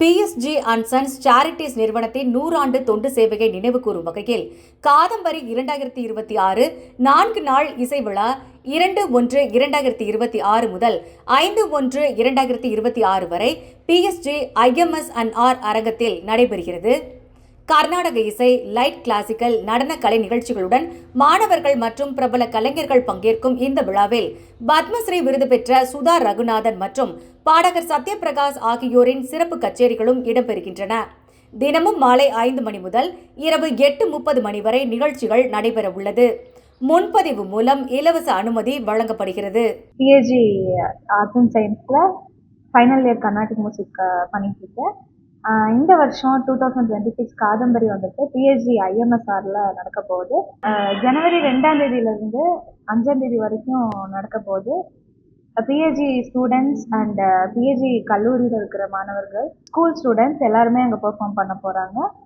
PSG and sons charities நிறுவனத்தின் நூறாண்டு தொண்டு சேவையை நினைவுகூரும் வகையில் காதம்பரி இரண்டாயிரத்தி இருபத்தி ஆறு நான்கு நாள் இசை விழா இரண்டு ஒன்று இரண்டாயிரத்தி இருபத்தி ஆறு முதல் ஐந்து ஒன்று இரண்டாயிரத்தி இருபத்தி ஆறு வரை பிஎஸ்ஜி ஐஎம்எஸ் அண்ட் ஆர் அரங்கத்தில் நடைபெறுகிறது. கர்நாடக இசை லைட் கிளாசிக்கல் நடன கலை நிகழ்ச்சிகளுடன் மாணவர்கள் மற்றும் பிரபல கலைஞர்கள் பங்கேற்கும் இந்த விழாவில் பத்மஸ்ரீ விருது பெற்ற சுதா ரகுநாதன் மற்றும் பாடகர் சத்யபிரகாஷ் ஆகியோரின் சிறப்பு கச்சேரிகளும் இடம்பெறுகின்றன. தினமும் மாலை ஐந்து மணி முதல் இரவு எட்டு முப்பது மணி வரை நிகழ்ச்சிகள் நடைபெற உள்ளது முன்பதிவு மூலம் இலவச அனுமதி வழங்கப்படுகிறது. பிஏஜி ஆர்ட்ஸ் அண்ட் சயின்ஸில் ஃபைனல் இயர் கர்நாடிக் மியூசிக் பண்ணிட்டு இருக்கேன். இந்த வருஷம் two thousand twenty six Kadambari வந்துட்டு பிஹெச்டி ஐஎம்எஸ்ஆரில் நடக்க போகுது. ஜனவரி ரெண்டாம் தேதியிலேருந்து அஞ்சாம் தேதி வரைக்கும் நடக்க போகுது. பிஹெச்டி ஸ்டூடெண்ட்ஸ் அண்ட் பிஹெச்டி கல்லூரியில் இருக்கிற மாணவர்கள் ஸ்கூல் ஸ்டூடெண்ட்ஸ் எல்லாருமே அங்கே பெர்ஃபார்ம் பண்ண போகிறாங்க